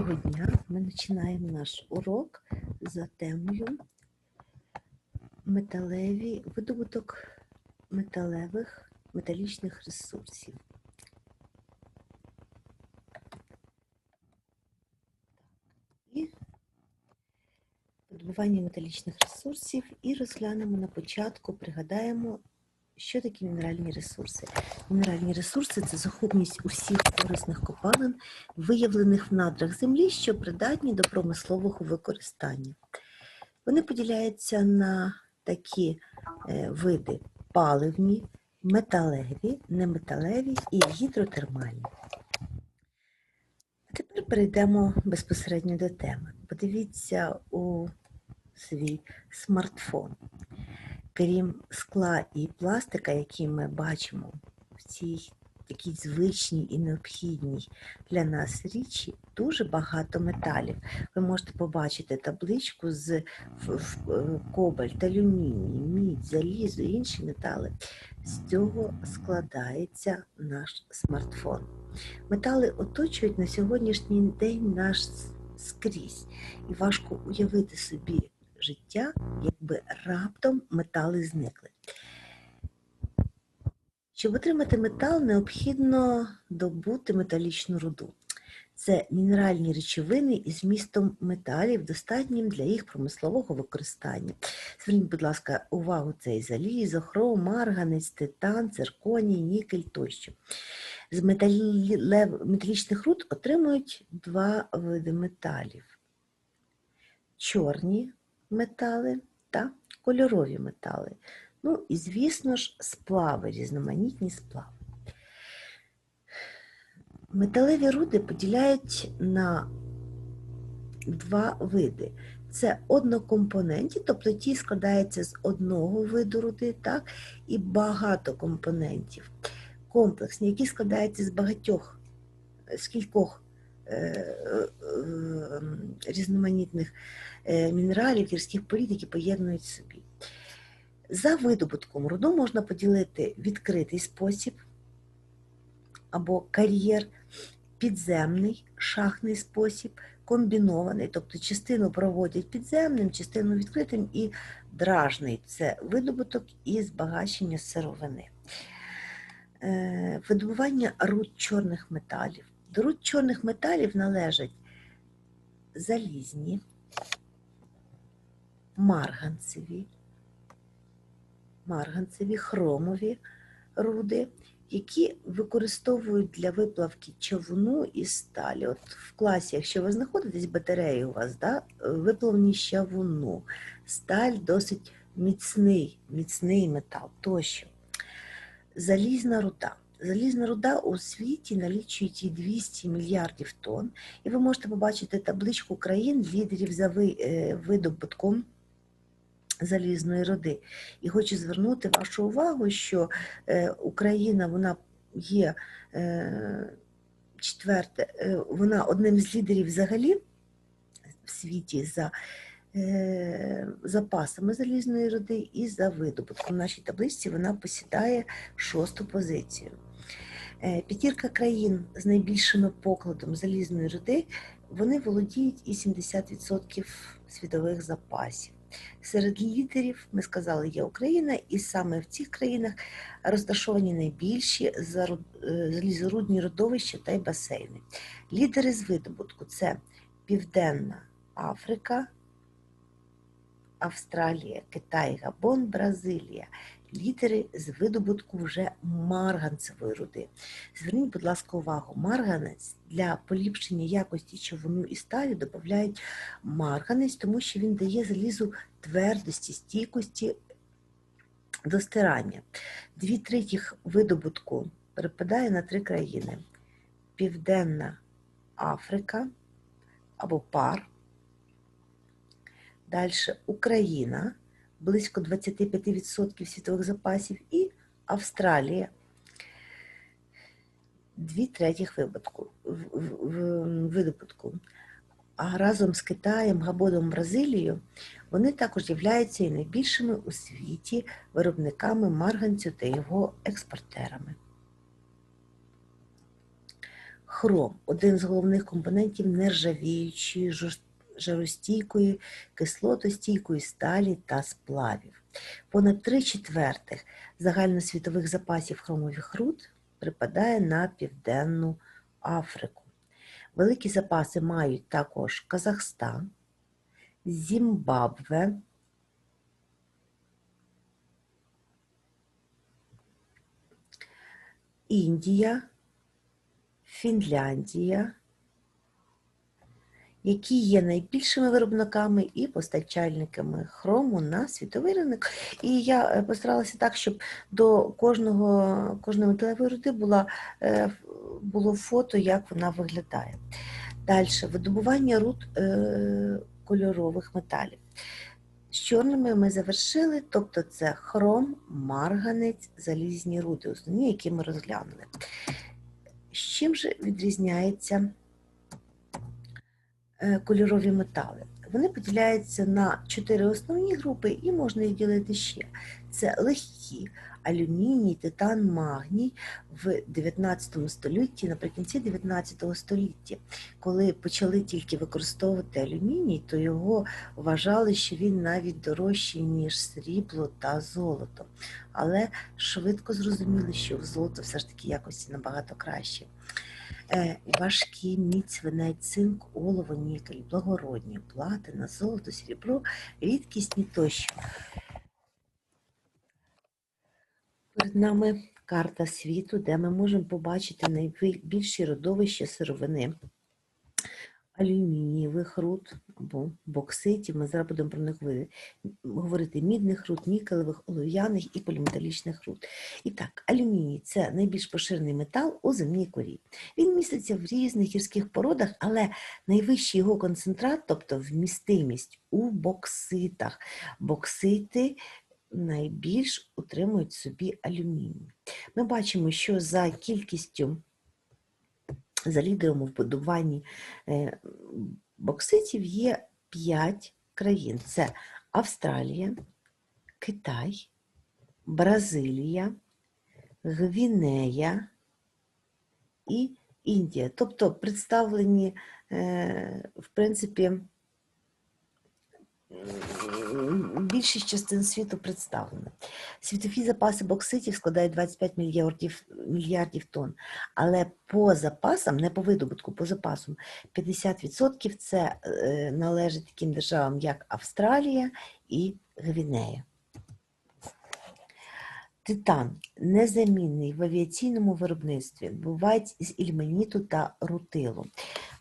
Доброго дня. Ми починаємо наш урок за темою металеві видобуток металевих металічних ресурсів. І видобування металічних ресурсів і розглянемо на початку, пригадаємо, що такі мінеральні ресурси. Мінеральні ресурси це сукупність усіх корисних копалин, виявлених в надрах землі, що придатні до промислового використання. Вони поділяються на такі е, види паливні, металеві, неметалеві і гідротермальні. А тепер перейдемо безпосередньо до теми. Подивіться у свій смартфон. Крім скла і пластика, які ми бачимо в цій такій звичній і необхідній для нас річі, дуже багато металів. Ви можете побачити табличку з е, кобальт, алюміній, мідь, залізо і інші метали. З цього складається наш смартфон. Метали оточують на сьогоднішній день наш скрізь, і важко уявити собі життя, якби раптом метали зникли. Щоб отримати метал, необхідно добути металічну руду. Це мінеральні речовини із вмістом металів, достатнім для їх промислового використання. Зверніть, будь ласка, увагу цей залізо, хром, марганець, титан, цирконій, нікель тощо. З металів- металічних руд отримують два види металів: чорні метали та кольорові метали. Ну і, звісно ж, сплави, різноманітні сплави. Металеві руди поділяють на два види. Це однокомпонентні, тобто ті складаються з одного виду руди, так, і багато компонентів. Комплексні, які складаються з багатьох, з кількох різноманітних е, мінералів, гірських порід, які поєднують собі. За видобутком руду можна поділити відкритий спосіб або кар'єр, підземний шахтний спосіб, комбінований, тобто частину проводять підземним, частину відкритим і дражний це видобуток і збагачення сировини. Е, Видобування руд чорних металів. До руд чорних металів належать залізні, марганцеві, марганцеві, хромові руди, які використовують для виплавки човну і сталі. От в класі, якщо ви знаходитесь, батареї у вас, да, виплавні з сталь досить міцний, міцний метал тощо. Залізна руда. Залізна руда у світі налічує її 200 мільярдів тонн, і ви можете побачити табличку країн, лідерів за е, видобутком залізної руди. І хочу звернути вашу увагу, що е, Україна вона є е, четверте, вона одним з лідерів взагалі в світі за запасами залізної руди і за видобутком. В нашій табличці вона посідає шосту позицію. Е, П'ятірка країн з найбільшим покладом залізної руди вони володіють і 70% світових запасів. Серед лідерів, ми сказали, є Україна, і саме в цих країнах розташовані найбільші е, залізорудні родовища та й басейни. Лідери з видобутку це Південна Африка, Австралія, Китай, Габон, Бразилія. Лідери з видобутку вже марганцевої руди. Зверніть, будь ласка, увагу, марганець для поліпшення якості човуну і сталі додають марганець, тому що він дає залізу твердості, стійкості до стирання. Дві третіх видобутку припадає на три країни: Південна Африка або ПАР. Далі Україна, близько 25% світових запасів, і Австралія. Дві третіх випадку, видобутку. А разом з Китаєм, Габоном, Бразилією вони також являються і найбільшими у світі виробниками марганцю та його експортерами. Хром один з головних компонентів нержавіючої, жаростійкої, кислотостійкої сталі та сплавів. Понад три четвертих загальносвітових запасів хромових руд припадає на Південну Африку. Великі запаси мають також Казахстан, Зімбабве, Індія, Фінляндія, які є найбільшими виробниками і постачальниками хрому на світовий ринок. І я е, постаралася так, щоб до кожного, кожної металевої руди була, е, було фото, як вона виглядає. Далі, видобування руд е, кольорових металів. З чорними ми завершили, тобто це хром, марганець, залізні руди, основні, які ми розглянули. З чим же відрізняється кольорові метали? Вони поділяються на чотири основні групи і можна їх ділити ще. Це легкі, алюміній, титан, магній в 19 столітті, наприкінці 19 століття. Коли почали тільки використовувати алюміній, то його вважали, що він навіть дорожчий, ніж срібло та золото. Але швидко зрозуміли, що в золото все ж таки якості набагато краще. Е, важкі, мідь, свинець, цинк, олово, нікель, благородні, платина, золото, срібро, рідкісні тощо. Перед нами карта світу, де ми можемо побачити найбільші родовища сировини алюмінієвих руд або бокситів. Ми зараз будемо про них говорити мідних руд, нікелевих, олов'яних і поліметалічних руд. І так, алюміній це найбільш поширений метал у земній корі. Він міститься в різних гірських породах, але найвищий його концентрат, тобто вмістимість у бокситах. Боксити найбільш утримують собі алюміній. Ми бачимо, що за кількістю, за лідером у вбудуванні е, бокситів є 5 країн: це Австралія, Китай, Бразилія, Гвінея і Індія. Тобто представлені, е, в принципі, більшість частин світу представлена. Світові запаси бокситів складають 25 мільярдів, мільярдів тонн, але по запасам, не по видобутку, по запасам, 50% це е, належить таким державам, як Австралія і Гвінея. Титан незамінний в авіаційному виробництві, бувають з ільменіту та рутилу.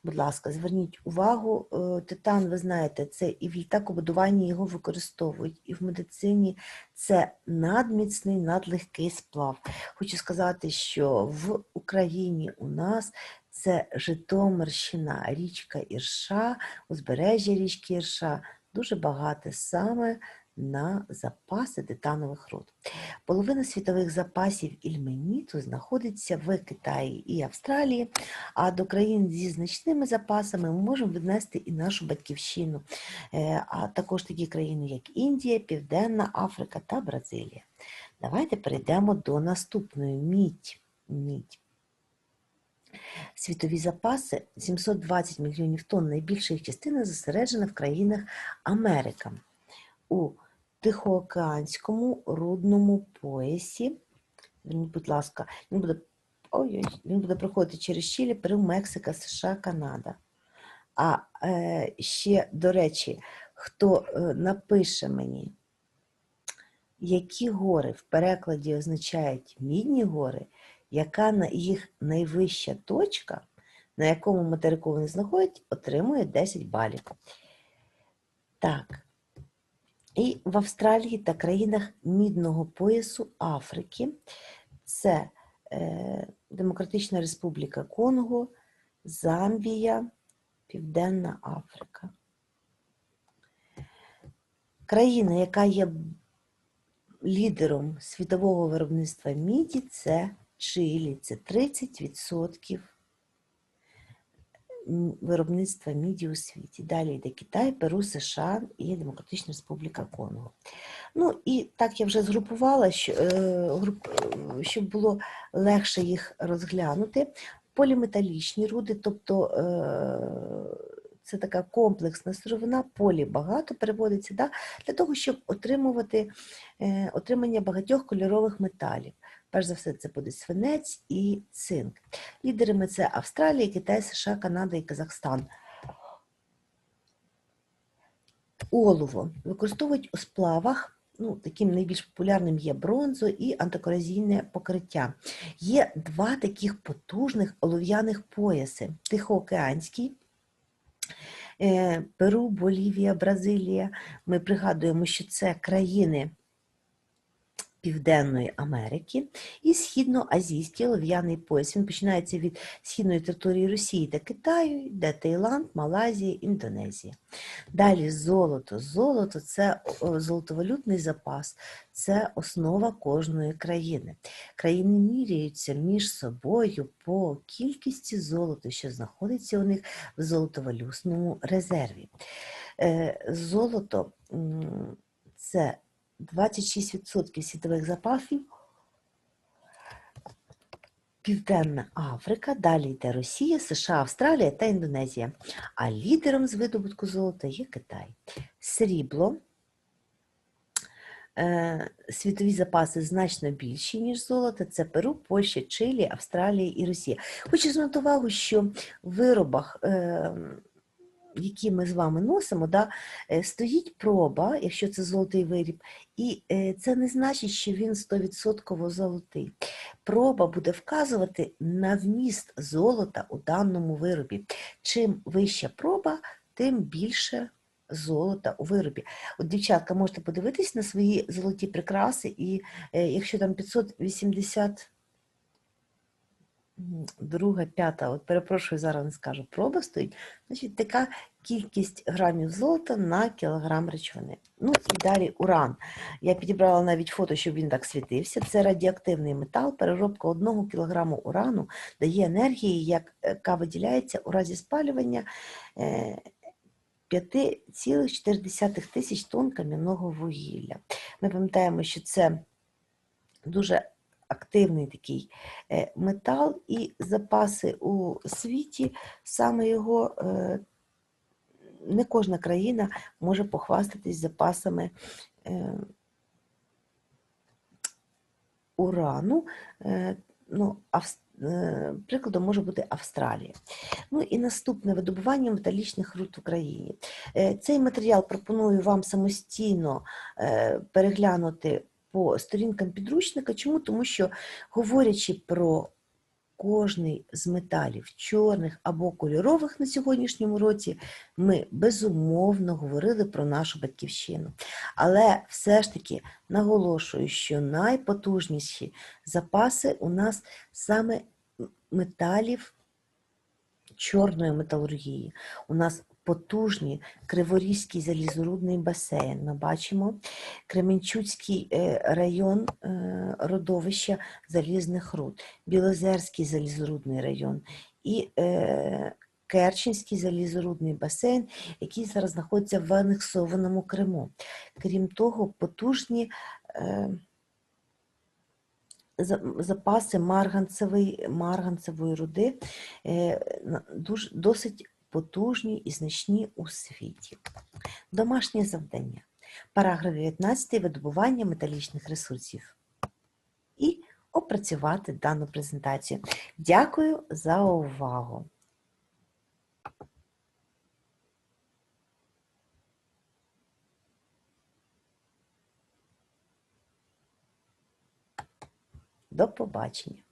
Будь ласка, зверніть увагу, е, титан, ви знаєте, це і в літакобудуванні його використовують, і в медицині це надміцний, надлегкий сплав. Хочу сказати, що в Україні у нас це Житомирщина, річка Ірша, узбережжя річки Ірша, дуже багате саме на запаси титанових руд. Половина світових запасів ільменіту знаходиться в Китаї і Австралії, а до країн зі значними запасами ми можемо віднести і нашу батьківщину, е, а також такі країни, як Індія, Південна Африка та Бразилія. Давайте перейдемо до наступної мідь. мідь. Світові запаси 720 мільйонів тонн, найбільша їх частина зосереджена в країнах Америка. У Тихоокеанському рудному поясі. Верніть, будь ласка, він буде, ой, він буде проходити через Чилі, Перу, Мексика, США, Канада. А е, ще, до речі, хто е, напише мені, які гори в перекладі означають мідні гори, яка на їх найвища точка, на якому материку вони знаходять, отримує 10 балів. Так. І в Австралії та країнах мідного поясу Африки це е, Демократична Республіка Конго, Замбія, Південна Африка. Країна, яка є лідером світового виробництва міді, це Чилі. Це 30% м, виробництва міді у світі. Далі йде Китай, Перу, США і Демократична Республіка Конго. Ну і так я вже згрупувала, е, е, щоб було легше їх розглянути. поліметалічні руди, тобто е, це така комплексна сировина, полі багато переводиться, да, для того, щоб отримувати отримання багатьох кольорових металів. Перш за все, це буде свинець і цинк. Лідерами це Австралія, Китай, США, Канада і Казахстан. Олово використовують у сплавах. Ну, таким найбільш популярним є бронзо і антикорозійне покриття. Є два таких потужних олов'яних пояси: Тихоокеанський, е, Перу, Болівія, Бразилія. Ми пригадуємо, що це країни Південної Америки і східноазійський олов'яний пояс. Він починається від східної території Росії та Китаю, йде Таїланд, Малайзія, Індонезія. Далі золото. Золото це золотовалютний запас, це основа кожної країни. Країни міряються між собою по кількості золота, що знаходиться у них в золотовалютному резерві. Е, Золото це 26% світових запасів. Південна Африка, далі йде Росія, США, Австралія та Індонезія. А лідером з видобутку золота є Китай. Срібло. Е, Світові запаси значно більші, ніж золото. Це Перу, Польща, Чилі, Австралія і Росія. Хочу звернути увагу, що в виробах, е, які ми з вами носимо, да, е, стоїть проба, якщо це золотий виріб, і е, це не значить, що він 100% золотий. Проба буде вказувати на вміст золота у даному виробі. Чим вища проба, тим більше золота у виробі. От, дівчатка, можете подивитись на свої золоті прикраси, і е, якщо там 580 м, друга, п'ята, от перепрошую, зараз не скажу, проба стоїть, значить така кількість грамів золота на кілограм речовини. Ну і далі уран. Я підібрала навіть фото, щоб він так світився. Це радіоактивний метал. Переробка одного кілограму урану дає енергії, яка виділяється у разі спалювання е, 5,4 тисяч тонн кам'яного вугілля. Ми пам'ятаємо, що це дуже активний такий е, метал, і запаси у світі саме його. е, Не кожна країна може похвастатись запасами е, урану. Ну, прикладом може бути Австралія. Ну і наступне видобування металічних руд в Україні. Цей матеріал пропоную вам самостійно переглянути по сторінкам підручника. Чому? Тому що, говорячи про кожний з металів, чорних або кольорових на сьогоднішньому році, ми безумовно говорили про нашу батьківщину. Але все ж таки наголошую, що найпотужніші запаси у нас саме металів чорної металургії. У нас потужні Криворізький залізорудний басейн. Ми бачимо Кременчуцький е, район е, родовища залізних руд, Білозерський залізорудний район і е, Керченський залізорудний басейн, який зараз знаходиться в анексованому Криму. Крім того, потужні запаси марганцевої, марганцевої руди е, на- дуж- досить потужні і значні у світі. Домашнє завдання. Параграф 19 видобування металічних ресурсів. І опрацювати дану презентацію. Дякую за увагу. До побачення.